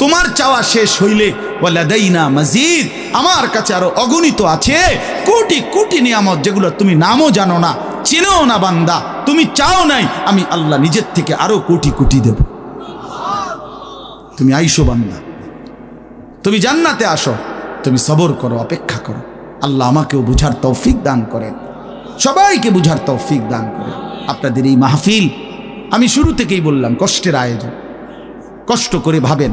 তোমার চাওয়া শেষ হইলে ওয়ালাদাইনা মজিদ। আমার কাছে আরও অগণিত আছে। কোটি কোটি নিয়ামত যেগুলো তুমি নামও জানো না, চেনেও না বান্দা। তুমি চাও নাই, আমি আল্লাহ নিজের থেকে আরও কোটি কোটি দেব। তুমি আইসো বান্দা। তুমি জান্নাতে আসো। তুমি সবর করো, অপেক্ষা করো। আল্লাহ আমাকেও বুঝার তৌফিক দান করেন। সবাইকে বুঝার তৌফিক দান করেন। আপনাদের এই মাহফিল, আমি শুরু থেকেই বললাম, কষ্টের আয়োজন। কষ্ট করে ভাবেন।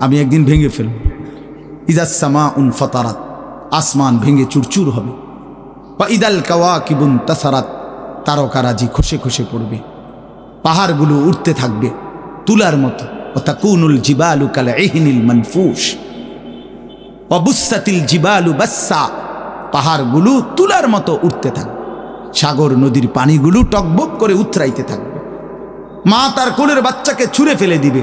আমি একদিন ভেঙে ফেলব। ইদাসমা উন ফতারাত, আসমান ভেঙে চুরচুর হবে। বা ইদাল কাওয়া কিবুন তাসারাত, তারকারাজি খসে খসে পড়বে। পাহাড়গুলো উঠতে থাকবে তুলার মতো। অতাকুনুল জিবালু কাল এহিনিল মনফুস অবুসাতিল জিবালু বাসা পাহাড়গুলো তুলার মতো উঠতে থাকবে। সাগর নদীর পানিগুলো টকবক করে উথরাইতে থাকবে। মা তার কোলের বাচ্চাকে ছুঁড়ে ফেলে দিবে।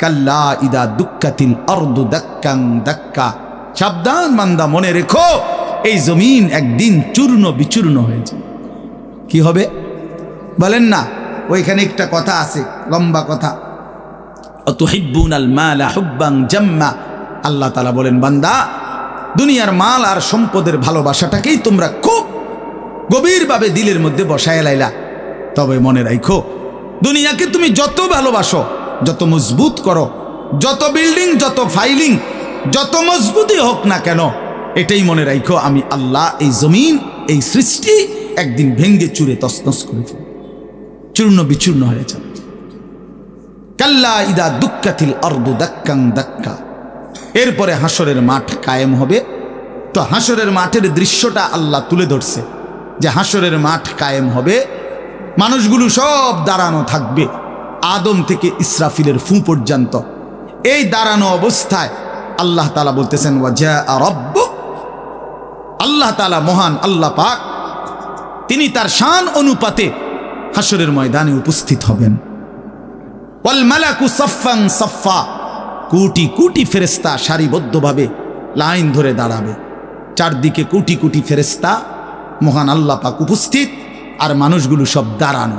কাল্লা ইদা দুঃখাতিল অর্ধ দাক্কাং দাক্কা। সাবধান বান্দা, মনে রেখো, এই জমিন একদিন চূর্ণ বিচূর্ণ হয়ে যাবে। কি হবে? বলেন না, ওইখানে একটা কথা আছে, লম্বা কথা। অতুহিব্বুন আল মালা হুব্বাং জাম্মা। আল্লাহ তালা বলেন, বান্দা, দুনিয়ার মাল আর সম্পদের ভালোবাসাটাকেই তোমরা খুব গভীরভাবে দিলের মধ্যে বসায় লাইলা। তবে মনে রাখো দুনিয়াকে তুমি যত ভালোবাসো যত মজবুত করো, যত বিল্ডিং যত ফাইলিং যত মজবুতই হোক না কেন, এটাই মনে রাখো আমি আল্লাহ এই জমিন, এই সৃষ্টি একদিন ভেঙ্গে চুরে তসনস করে ফেলব। চূর্ণ বিচূর্ণ হয়ে যাবে। কাল্লা ইদা দুঃখাতিল অর্ধ দাক্কাং দাক্কা। এরপরে হাসরের মাঠ কায়েম হবে। তো হাসরের মাঠের দৃশ্যটা আল্লাহ তুলে ধরছে যে হাসরের মাঠ কায়েম হবে। মানুষগুলো সব দাঁড়ানো থাকবে। আদম থেকে ইসরাফিলের ফু পর্যন্ত। এই দাঁড়ানো অবস্থায় আল্লাহ তালা বলতেছেন ওয়াজা আল্লাহ তালা মহান আল্লাহ পাক, তিনি তার শান অনুপাতে হাসরের ময়দানে উপস্থিত হবেন। কোটি কোটি ফেরেস্তা সারিবদ্ধভাবে লাইন ধরে দাঁড়াবে। চারদিকে কোটি কোটি ফেরেস্তা মহান আল্লাহ পাক উপস্থিত, আর মানুষগুলো সব দাঁড়ানো।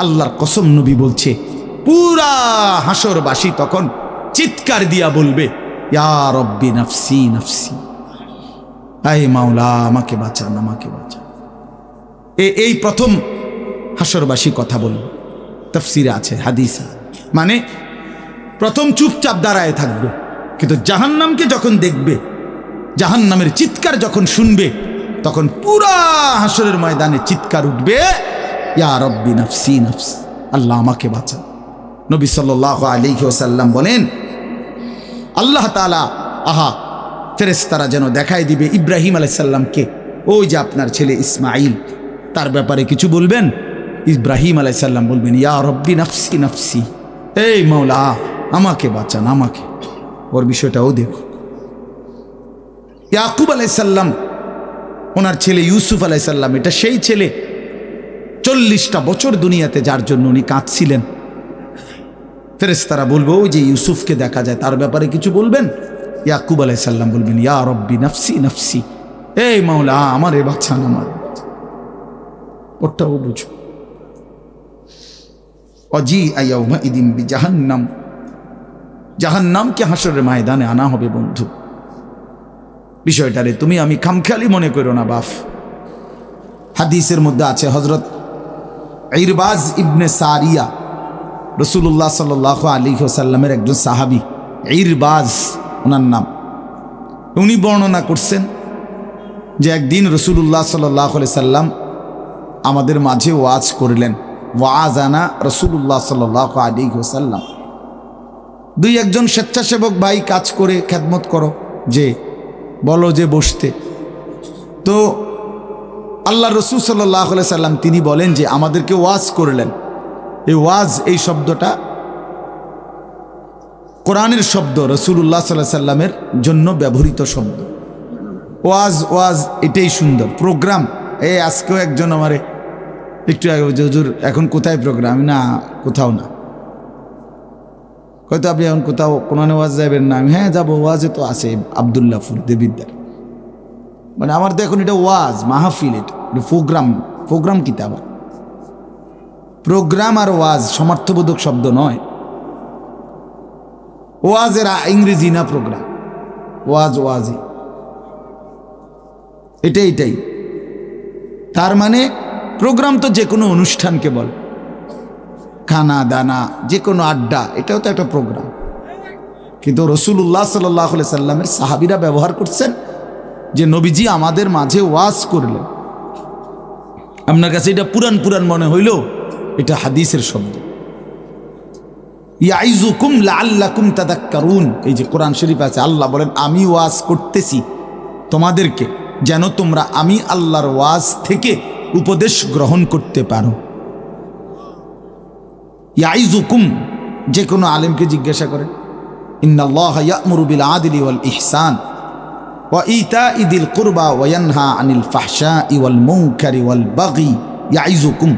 আল্লাহর কসম নবী বলছে, পুরা হাসরবাসী তখন চিৎকার দিয়া বলবে, ইয়া আয় মাওলা, আমাকে বাঁচান আমাকে বাঁচান। এই প্রথম হাসরবাসী কথা বলবে। তফসিরে আছে, হাদিসা মানে প্রথম চুপচাপ দাঁড়ায় থাকবে। কিন্তু জাহান্নামকে যখন দেখবে, জাহান্নামের চিৎকার যখন শুনবে, তখন পুরা হাসরের ময়দানে চিৎকার উঠবে। ইয়া রব্বি নফসি নফস, আল্লাহ আমাকে বাঁচা। নবী সাল্লাহ আলী ওসাল্লাম বলেন, আল্লাহ তালা আহা ফেরেস্তারা যেন দেখাই দিবে ইব্রাহিম আলাইসাল্লামকে, ওই যে আপনার ছেলে ইসমাইল তার ব্যাপারে কিছু বলবেন? ইব্রাহিম আলাইসাল্লাম বলবেন, ইয়া রব্বি নফসি নফসি, এই মৌলা আমাকে বাঁচান, আমাকে। ওর বিষয়টাও দেখো। ইয়াকুব আলাইসাল্লাম, ওনার ছেলে ইউসুফ আলাইসাল্লাম, এটা সেই ছেলে চল্লিশটা বছর দুনিয়াতে যার জন্য উনি কাঁদছিলেন। ফেরেস্তারা বলব, ওই যে ইউসুফকে দেখা যায়, তার ব্যাপারে কিছু বলবেন? ইয়াকুব আলাইসাল্লাম বলবেন, ইয়া রব্বি নফসি নফসি। এই মাওলা, আমার এ বাচ্চা আমার ওটাও বুঝো। অজি আয়াউমা ইদিন বি জাহান্নাম জাহান্নামকে হাসরের ময়দানে আনা হবে, বন্ধু। বিষয়টারে তুমি আমি খামখেয়ালি মনে করো না, বাফ। হাদিসের মধ্যে আছে হজরত ইরবাজ ইবনে সারিয়া রসুল্লাহ সাল আলী সাল্লামের একজন সাহাবি, ইরবাজ, ওনার নাম। উনি বর্ণনা করছেন যে একদিন রসুল্লাহ সাল্লাহ সাল্লাম আমাদের মাঝে ওয়াজ করলেন। ওয়াজ আনা রসুল্লাহ সাল্লাহ আলী সাল্লাম দুই একজন স্বেচ্ছাসেবক ভাই কাজ করে খ্যাতমত করো, যে বলো যে বসতে। তো আল্লাহ রসুল সাল্লাহ সাল্লাম তিনি বলেন যে আমাদেরকে ওয়াজ করলেন। এই ওয়াজ এই শব্দটা কোরআনের শব্দ রসুল্লাহ সাল্লাহ সাল্লামের জন্য ব্যবহৃত শব্দ। ওয়াজ ওয়াজ এটাই সুন্দর। প্রোগ্রাম এই আজকেও একজন আমারে একটু বলছে, এখন কোথায় প্রোগ্রাম? না কোথাও না। হয়তো আপনি এখন কোথাও কোরআনে ওয়াজ যাবেন না? আমি হ্যাঁ যাব। ওয়াজে তো আছে আবদুল্লাহপুর দেবিদ্যার মানে আমার তো এখন এটা ওয়াজ, মাহফিল এটা। প্রোগ্রাম প্রোগ্রাম কিতা আবার? প্রোগ্রাম আর ওয়াজ সমার্থবোধক শব্দ নয়। ওয়াজের আ- ইংরেজি না প্রোগ্রাম। ওয়াজ ওয়াজি। এটাই এটাই। তার মানে প্রোগ্রাম তো যে কোনো অনুষ্ঠানকে বলে। খানা, দানা, যে কোনো আড্ডা, এটাও তো একটা প্রোগ্রাম। কিন্তু রসুল্লাহ সাল্লাহ সাল্লামের সাহাবিরা ব্যবহার করছেন যে নবীজি আমাদের মাঝে ওয়াজ করলেন। আপনার কাছে এটা পুরান পুরান মনে হইল? এটা হাদিসের শব্দ। ইয়াইজুকুম লাল্লাকুম তাদাক্কারুন। এই যে কোরআন শরীফ আছে, আল্লাহ বলেন, আমি ওয়াজ করতেছি তোমাদেরকে, যেন তোমরা আমি আল্লাহর ওয়াজ থেকে উপদেশ গ্রহণ করতে পারো। ইয়াইজুকুম যে কোনো আলেমকে জিজ্ঞাসা করে ইন্নাল্লাহ ইয়ামুরু বিল আদলি ওয়াল ইহসান। ওয়া ইতাই দিল কুরবা ওয়া ইয়ানহা আনিল ফাহশাই ওয়াল মুনকারি ওয়াল বাগি ইয়াইজুকুম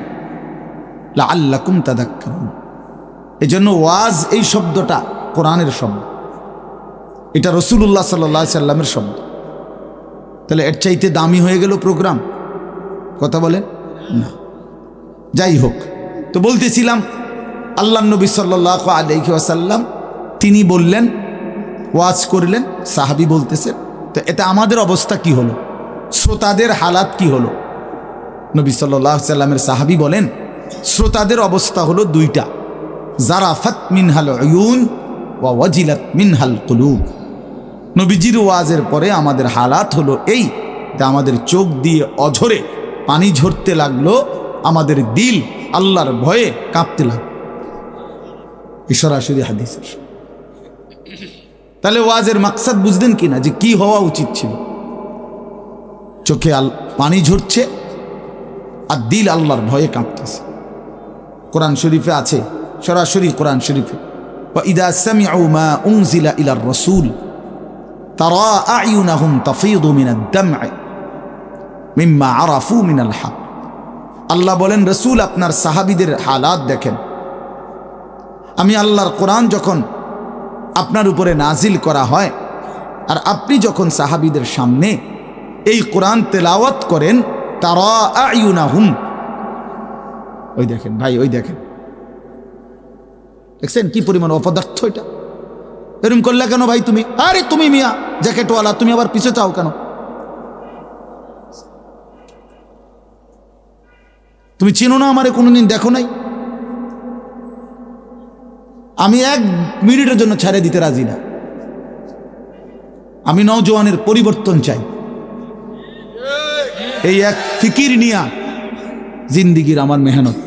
লাআল্লাকুম তাদাক্কারুন। ওয়াজ এই শব্দটা কোরআনের শব্দ। এটা রসুল্লাহ সাল্লাহ সাল্লামের শব্দ। তাহলে এর চাইতে দামি হয়ে গেল প্রোগ্রাম। কথা বলেন? না। যাই হোক, তো বলতেছিলাম আল্লাহ নবী সাল্লাহ আলহি তিনি বললেন, ওয়াজ করলেন, সাহাবি বলতেছেন তো এতে আমাদের অবস্থা কি হলো? শ্রোতাদের হালাত কি হলো? নবী সাল্লাহ সাল্লামের সাহাবি বলেন, শ্রোতাদের অবস্থা হলো দুইটা। জারাফাত মিনহাল অয়ুন ওয়া ওয়াজিলাত মিনহাল কুলুব। নবীজির ওয়াজের পরে আমাদের হালাত হলো এই যে আমাদের চোখ দিয়ে অঝরে পানি ঝরতে লাগল, আমাদের দিল আল্লাহর ভয়ে কাঁপতে লাগল। সরাসরি হাদিসের। তাহলে ওয়াজের মাকসাদ বুঝলেন কি না যে কি হওয়া উচিত ছিল? চোখে আল, পানি ঝরছে আর দিল আল্লাহর ভয়ে কাঁপতেছে। কোরআন শরীফে আছে, সরাসরি কোরআন শরীফে সামি মা উংজিলা ইলার রসুল তারা আইউনাহুম তাফিদু মিনাদ দামআ মিম্মা আরাফু মিনাল হক। আল্লাহ বলেন, রসুল আপনার সাহাবিদের হালাত দেখেন। আমি আল্লাহর কোরআন যখন আপনার উপরে নাজিল করা হয়। আর আপনি যখন সাহাবিদের সামনে এই কোরআন তেলাওয়াত করেন তারা আইউনাহুম ওই দেখেন ভাই, ওই দেখেন। দেখছেন কি পরিমাণ অপদার্থ এটা? এরম করলে কেন ভাই তুমি? আরে তুমি মিয়া, জ্যাকেটওয়ালা, তুমি আবার পিছে চাও কেন? তুমি চেনো না আমারে কোনোদিন, দেখো নাই? আমি এক মিনিটের জন্য ছেড়ে দিতে রাজি না। আমি নওজোয়ানের পরিবর্তন চাই। এই এক ফিকির নিয়া জিন্দিগির আমার মেহনত।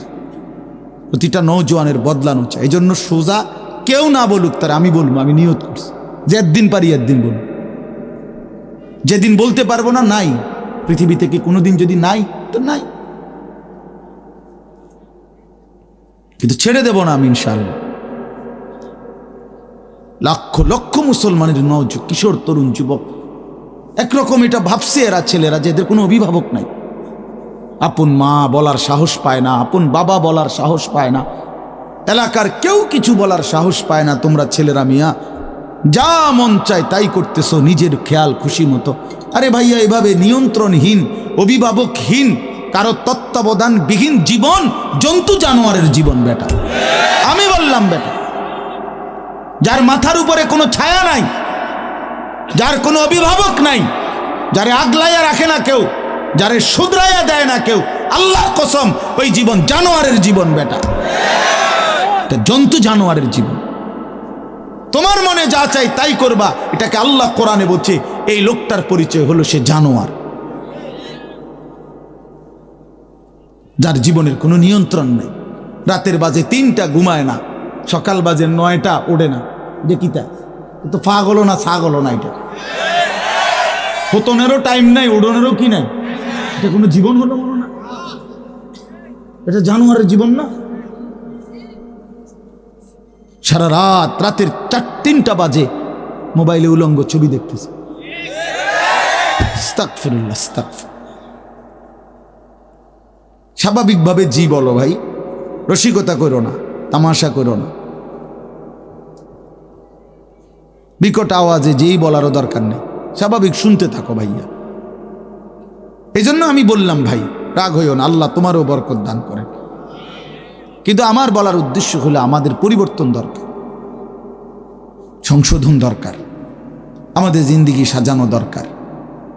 প্রতিটা নৌজোয়ানের বদলানো চাই। এই জন্য সোজা কেউ না বলুক তার আমি বলব, আমি নিয়ত করছি। যে একদিন পারি একদিন বলব যেদিন বলতে পারব না, নাই। পৃথিবী থেকে কোনোদিন যদি নাই, তো নাই। কিন্তু ছেড়ে দেব না আমি ইনশাল্লাহ লক্ষ লক্ষ মুসলমানের নজ কিশোর তরুণ যুবক। একরকম এটা ভাবছে এরা ছেলেরা যে এদের কোনো অভিভাবক নাই। আপন মা বলার সাহস পায় না, আপন বাবা বলার সাহস পায় না। এলাকার কেউ কিছু বলার সাহস পায় না, তোমরা ছেলেরা মিয়া। যা মন চায় তাই করতেছো, নিজের খেয়াল খুশি মতো। আরে ভাইয়া, এভাবে নিয়ন্ত্রণহীন, অভিভাবকহীন, কারও তত্ত্বাবধানবিহীন জীবন, জন্তু জানোয়ারের জীবন, বেটা। আমি বললাম, বেটা। যার মাথার উপরে কোনো ছায়া নাই, যার কোনো অভিভাবক নাই, যারে আগলাইয়া রাখে না কেউ, যারে শুধরাইয়া দেয় না কেউ আল্লাহ কসম, ওই জীবন জানোয়ারের জীবন বেটা। জন্তু জানোয়ারের জীবন। তোমার মনে যা চাই তাই করবা, এটাকে আল্লাহ কোরআনে বলছে, এই লোকটার পরিচয় হলো সে জানোয়ার। যার জীবনের কোনো নিয়ন্ত্রণ নেই। রাতের বাজে তিনটা ঘুমায় না। সকাল বাজে নয়টা ওড়ে না। দেখিতা এ তো ফা গলো না সা গলো না এটা। পতনেরও টাইম নাই, উড়নেরও কি নাই? এটা কোনো জীবন হলো বলো না এটা জানোয়ারের জীবন না? সারা রাত, রাতের চার, তিনটা বাজে মোবাইলে উলঙ্গ ছবি দেখতেছে। স্বাভাবিকভাবে জি বলো ভাই, রসিকতা করো না। তামাশা করো না। বিকট আওয়াজে যেই বলারও দরকার নেই। স্বাভাবিক শুনতে থাকো ভাইয়া। এই জন্য আমি বললাম, ভাই, রাগ হইও না, আল্লাহ তোমারও বরকত দান করেন। কিন্তু আমার বলার উদ্দেশ্য হলো আমাদের পরিবর্তন দরকার, সংশোধন দরকার, আমাদের জিন্দিগি সাজানো দরকার।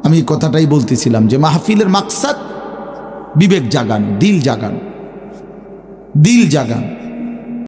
আমি কথাটাই বলতেছিলাম যে মাহফিলের মাকসাদ বিবেক জাগানো, দিল জাগানো দিল জাগানো।